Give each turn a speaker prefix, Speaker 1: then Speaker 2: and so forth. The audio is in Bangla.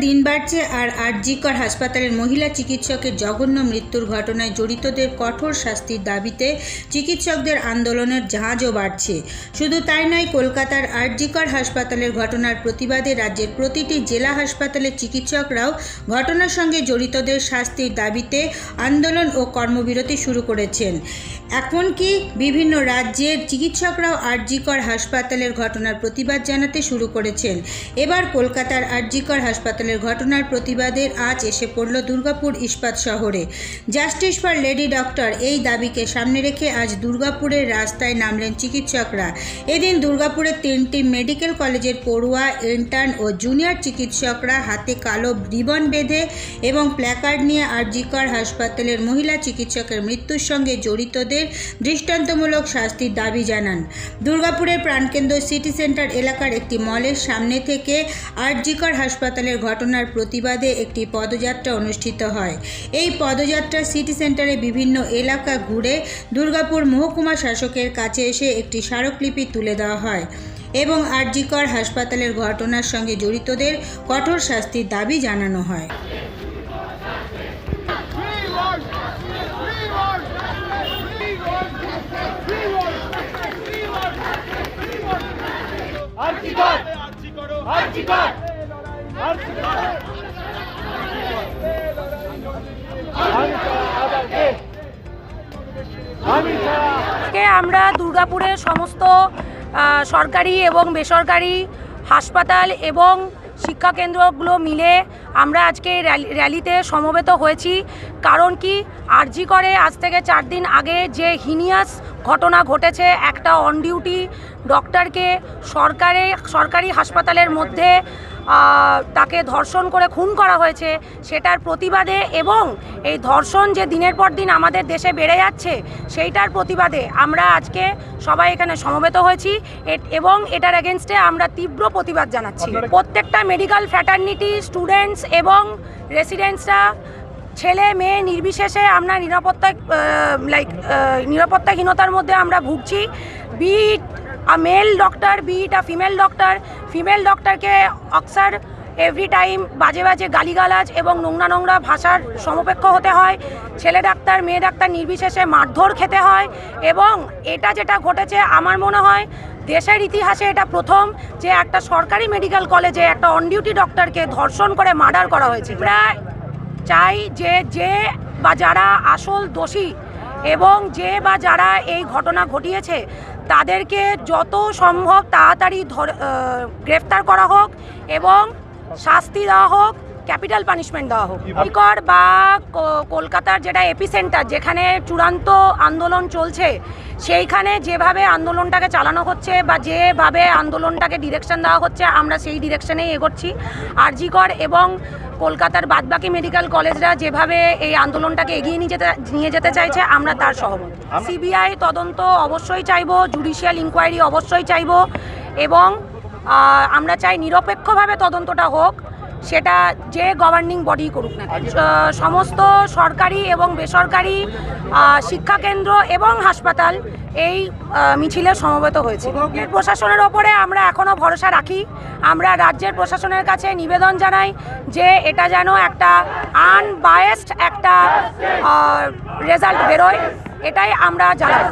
Speaker 1: দিন বাড়ছে আর আরজিকর হাসপাতালের মহিলা চিকিৎসকের জঘন্য মৃত্যুর ঘটনায় জড়িতদের কঠোর শাস্তির দাবিতে চিকিৎসকদের আন্দোলনের জাহাজও বাড়ছে। শুধু তাই নয়, কলকাতার আরজিকর হাসপাতালের ঘটনার প্রতিবাদে রাজ্যের প্রতিটি জেলা হাসপাতালের চিকিৎসকরাও ঘটনার সঙ্গে জড়িতদের শাস্তির দাবিতে আন্দোলন ও কর্মবিরতি শুরু করেছেন। এখন কি বিভিন্ন রাজ্যের চিকিৎসকরাও আরজিকর হাসপাতালের ঘটনার প্রতিবাদ জানাতে শুরু করেছেন? এবার কলকাতার আরজিকর হাসপাতালের ঘটনার প্রতিবাদের আজ এসে পড়ল দুর্গাপুর ইস্পাত শহরে। জাস্টিস ফর লেডি ডক্টর এই দাবিকে সামনে রেখে আজ দুর্গাপুরের রাস্তায় নামলেন চিকিৎসকরা। এদিন দুর্গাপুরের তিনটি মেডিকেল কলেজের পড়ুয়া, ইন্টার্ন ও জুনিয়র চিকিৎসকরা হাতে কালো রিবন বেঁধে এবং প্ল্যাকার্ড নিয়ে আরজিকর হাসপাতালের মহিলা চিকিৎসকের মৃত্যুর সঙ্গে জড়িতদের দৃষ্টান্তমূলক শাস্তির দাবি জানান। দুর্গাপুরের প্রাণকেন্দ্র সিটি সেন্টার এলাকার একটি মলের সামনে থেকে আরজিকর হাসপাতালের ঘটনার প্রতিবাদে একটি পদযাত্রা অনুষ্ঠিত হয়। এই পদযাত্রা সিটি সেন্টারে বিভিন্ন এলাকা ঘুরে দুর্গাপুর মহকুমা শাসকের কাছে এসে একটি স্মারকলিপি তুলে দেওয়া হয় এবং আরজিকর হাসপাতালের ঘটনার সঙ্গে জড়িতদের কঠোর শাস্তির দাবি জানানো হয়।
Speaker 2: Free work!
Speaker 3: আজকে আমরা দুর্গাপুরের সমস্ত সরকারি এবং বেসরকারি হাসপাতাল এবং শিক্ষাকেন্দ্রগুলো মিলে আমরা আজকে র্যালি- র্যালিতে সমবেত হয়েছি। কারণ কি, আরজি করে আজ থেকে চার দিন আগে যে হিনিয়াস ঘটনা ঘটেছে, একটা অন ডিউটি ডক্টরকে সরকারে সরকারি হাসপাতালের মধ্যে তাকে ধর্ষণ করে খুন করা হয়েছে সেটার প্রতিবাদে এবং এই ধর্ষণ যে দিনের পর দিন আমাদের দেশে বেড়ে যাচ্ছে সেইটার প্রতিবাদে আমরা আজকে সবাই এখানে সমবেত হয়েছি। এবং এটার এগেনস্টে আমরা তীব্র প্রতিবাদ জানাচ্ছি। প্রত্যেকটা মেডিকেল ফ্র্যাটার্নিটি স্টুডেন্টস এবং রেসিডেন্টসরা ছেলে মেয়ে নির্বিশেষে আমরা নিরাপত্তা লাইক নিরাপত্তাহীনতার মধ্যে আমরা ভুগছি। Beat a male doctor beat a female doctor female ডক্টরকে অক্সার এভরি টাইম বাজে বাজে গালিগালাজ এবং নোংরা নোংরা ভাষার সমপেক্ষ হতে হয়। ছেলে ডাক্তার, মেয়ে ডাক্তার নির্বিশেষে মারধর খেতে হয় এবং এটা যেটা ঘটেছে আমার মনে হয় দেশের ইতিহাসে এটা প্রথম যে একটা সরকারি মেডিকেল কলেজে একটা অন ডিউটি ডক্টরকে ধর্ষণ করে মার্ডার করা হয়েছে আমরা চাই যে যে বা যারা আসল দোষী এবং যে বা যারা এই ঘটনা ঘটিয়েছে তাদেরকে যত সম্ভব তাড়াতাড়ি গ্রেফতার করা হোক এবং শাস্তি দেওয়া হোক। ক্যাপিটাল পানিশমেন্ট দেওয়া হোক। নিকর বা কলকাতার যেটা এপি সেন্টার যেখানে চূড়ান্ত আন্দোলন চলছে সেইখানে যেভাবে আন্দোলনটাকে চালানো হচ্ছে বা যেভাবে আন্দোলনটাকে ডিরেকশন দেওয়া হচ্ছে আমরা সেই ডিরেকশনেই এগোচ্ছি। আরজিকর এবং কলকাতার বাদবাকি মেডিকেল কলেজরা যেভাবে এই আন্দোলনটাকে এগিয়ে নিয়ে যেতে নিয়ে যেতে চাইছে আমরা তার সহমত। সিবিআই তদন্ত অবশ্যই চাইব জুডিশিয়াল ইনকোয়ারি অবশ্যই চাইব এবং আমরা চাই নিরপেক্ষভাবে তদন্তটা হোক। সেটা যে গভর্নিং বডি করুক না সমস্ত সরকারি এবং বেসরকারি শিক্ষাকেন্দ্র এবং হাসপাতাল এই মিছিলে সমবেত হয়েছে। প্রশাসনের ওপরে আমরা এখনও ভরসা রাখি। আমরা রাজ্যের প্রশাসনের কাছে নিবেদন জানাই যে এটা যেন একটা আনবায়াসড একটা রেজাল্ট বেরোয়। এটাই আমরা জানাই